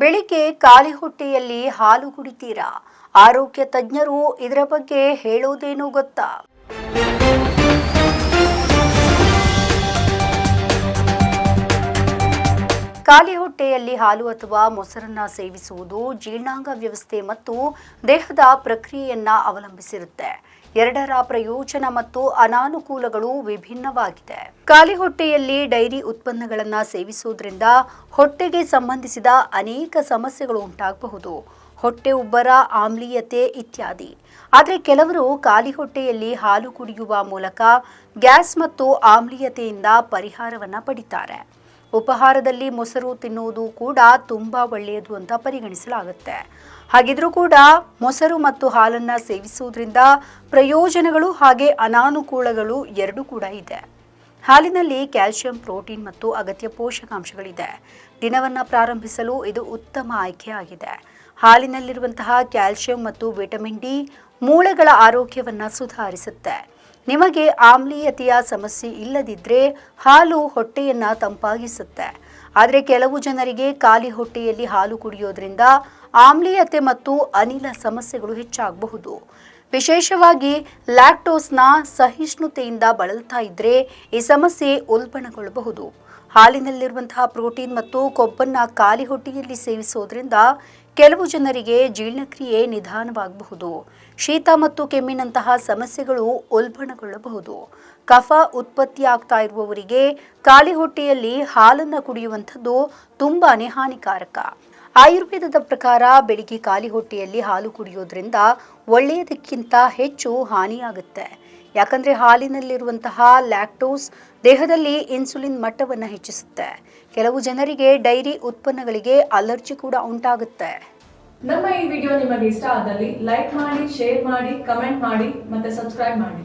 ಬೆಳಿಗ್ಗೆ ಖಾಲಿ ಹೊಟ್ಟೆಯಲ್ಲಿ ಹಾಲು ಕುಡಿತೀರಾ? ಆರೋಗ್ಯ ತಜ್ಞರು ಇದರ ಬಗ್ಗೆ ಹೇಳೋದೇನೋ ಗೊತ್ತಾ? ಖಾಲಿ ಹೊಟ್ಟೆಯಲ್ಲಿ ಹಾಲು ಅಥವಾ ಮೊಸರನ್ನ ಸೇವಿಸುವುದು ಜೀರ್ಣಾಂಗ ವ್ಯವಸ್ಥೆ ಮತ್ತು ದೇಹದ ಪ್ರಕ್ರಿಯೆಯನ್ನ ಅವಲಂಬಿಸಿರುತ್ತೆ. ಎರಡರ ಪ್ರಯೋಜನ ಮತ್ತು ಅನಾನುಕೂಲಗಳು ವಿಭಿನ್ನವಾಗಿದೆ. ಖಾಲಿ ಹೊಟ್ಟೆಯಲ್ಲಿ ಡೈರಿ ಉತ್ಪನ್ನಗಳನ್ನು ಸೇವಿಸುವುದರಿಂದ ಹೊಟ್ಟೆಗೆ ಸಂಬಂಧಿಸಿದ ಅನೇಕ ಸಮಸ್ಯೆಗಳು ಉಂಟಾಗಬಹುದು. ಹೊಟ್ಟೆ ಉಬ್ಬರ, ಆಮ್ಲೀಯತೆ ಇತ್ಯಾದಿ. ಆದರೆ ಕೆಲವರು ಖಾಲಿ ಹೊಟ್ಟೆಯಲ್ಲಿ ಹಾಲು ಕುಡಿಯುವ ಮೂಲಕ ಗ್ಯಾಸ್ ಮತ್ತು ಆಮ್ಲೀಯತೆಯಿಂದ ಪರಿಹಾರವನ್ನು ಪಡಿತಾರೆ. ಉಪಹಾರದಲ್ಲಿ ಮೊಸರು ತಿನ್ನುವುದು ಕೂಡ ತುಂಬಾ ಒಳ್ಳೆಯದು ಅಂತ ಪರಿಗಣಿಸಲಾಗುತ್ತೆ. ಹಾಗಿದ್ರೂ ಕೂಡ ಮೊಸರು ಮತ್ತು ಹಾಲನ್ನು ಸೇವಿಸುವುದರಿಂದ ಪ್ರಯೋಜನಗಳು ಹಾಗೆ ಅನಾನುಕೂಲಗಳು ಎರಡೂ ಕೂಡ ಇದೆ. ಹಾಲಿನಲ್ಲಿ ಕ್ಯಾಲ್ಸಿಯಂ ಪ್ರೋಟೀನ್ ಮತ್ತು ಅಗತ್ಯ ಪೋಷಕಾಂಶಗಳಿದೆ. ದಿನವನ್ನು ಪ್ರಾರಂಭಿಸಲು ಇದು ಉತ್ತಮ ಆಯ್ಕೆಯಾಗಿದೆ ಹಾಲಿನಲ್ಲಿರುವಂತಹ ಕ್ಯಾಲ್ಸಿಯಂ ಮತ್ತು ವಿಟಮಿನ್ ಡಿ ಮೂಳೆಗಳ ಆರೋಗ್ಯವನ್ನು ಸುಧಾರಿಸುತ್ತೆ. ನಿಮಗೆ ಆಮ್ಲೀಯತೆಯ ಸಮಸ್ಯೆ ಇಲ್ಲದಿದ್ದರೆ ಹಾಲು ಹೊಟ್ಟೆಯನ್ನು ತಂಪಾಗಿಸುತ್ತೆ. ಆದರೆ ಕೆಲವು ಜನರಿಗೆ ಖಾಲಿ ಹೊಟ್ಟೆಯಲ್ಲಿ ಹಾಲು ಕುಡಿಯೋದ್ರಿಂದ ಆಮ್ಲೀಯತೆ ಮತ್ತು ಅನಿಲ ಸಮಸ್ಯೆಗಳು ಹೆಚ್ಚಾಗಬಹುದು. ವಿಶೇಷವಾಗಿ ಲ್ಯಾಕ್ಟೋಸ್ನ ಸಹಿಷ್ಣುತೆಯಿಂದ ಬಳಲ್ತಾ ಇದ್ದರೆ ಈ ಸಮಸ್ಯೆ ಉಲ್ಬಣಗೊಳ್ಳಬಹುದು ಹಾಲಿನಲ್ಲಿರುವಂತಹ ಪ್ರೋಟೀನ್ ಮತ್ತು ಕೊಬ್ಬನ್ನು ಖಾಲಿ ಹೊಟ್ಟೆಯಲ್ಲಿ ಸೇವಿಸೋದ್ರಿಂದ ಕೆಲವು ಜನರಿಗೆ ಜೀರ್ಣಕ್ರಿಯೆ ನಿಧಾನವಾಗಬಹುದು. ಶೀತ ಮತ್ತು ಕೆಮ್ಮಿನಂತಹ ಸಮಸ್ಯೆಗಳು ಉಲ್ಬಣಗೊಳ್ಳಬಹುದು. ಕಫ ಉತ್ಪತ್ತಿಯಾಗ್ತಾ ಇರುವವರಿಗೆ ಖಾಲಿ ಹೊಟ್ಟೆಯಲ್ಲಿ ಹಾಲನ್ನು ಕುಡಿಯುವಂಥದ್ದು ತುಂಬಾ ಹಾನಿಕಾರಕ. ಆಯುರ್ವೇದದ ಪ್ರಕಾರ ಬೆಳಿಗ್ಗೆ ಖಾಲಿ ಹೊಟ್ಟೆಯಲ್ಲಿ ಹಾಲು ಕುಡಿಯೋದ್ರಿಂದ ಒಳ್ಳೆಯದಕ್ಕಿಂತ ಹೆಚ್ಚು ಹಾನಿಯಾಗುತ್ತೆ. ಯಾಕಂದರೆ ಹಾಲಿನಲ್ಲಿರುವಂತಹ ಲ್ಯಾಕ್ಟೋಸ್ ದೇಹದಲ್ಲಿ ಇನ್ಸುಲಿನ್ ಮಟ್ಟವನ್ನು ಹೆಚ್ಚಿಸುತ್ತೆ. ಕೆಲವು ಜನರಿಗೆ ಡೈರಿ ಉತ್ಪನ್ನಗಳಿಗೆ ಅಲರ್ಜಿ ಕೂಡ ಉಂಟಾಗುತ್ತೆ. ನಮ್ಮ ಈ ವಿಡಿಯೋ ನಿಮಗೆ ಇಷ್ಟ ಆದಲ್ಲಿ ಲೈಕ್ ಮಾಡಿ, ಶೇರ್ ಮಾಡಿ, ಕಮೆಂಟ್ ಮಾಡಿ ಮತ್ತೆ ಸಬ್ಸ್ಕ್ರೈಬ್ ಮಾಡಿ.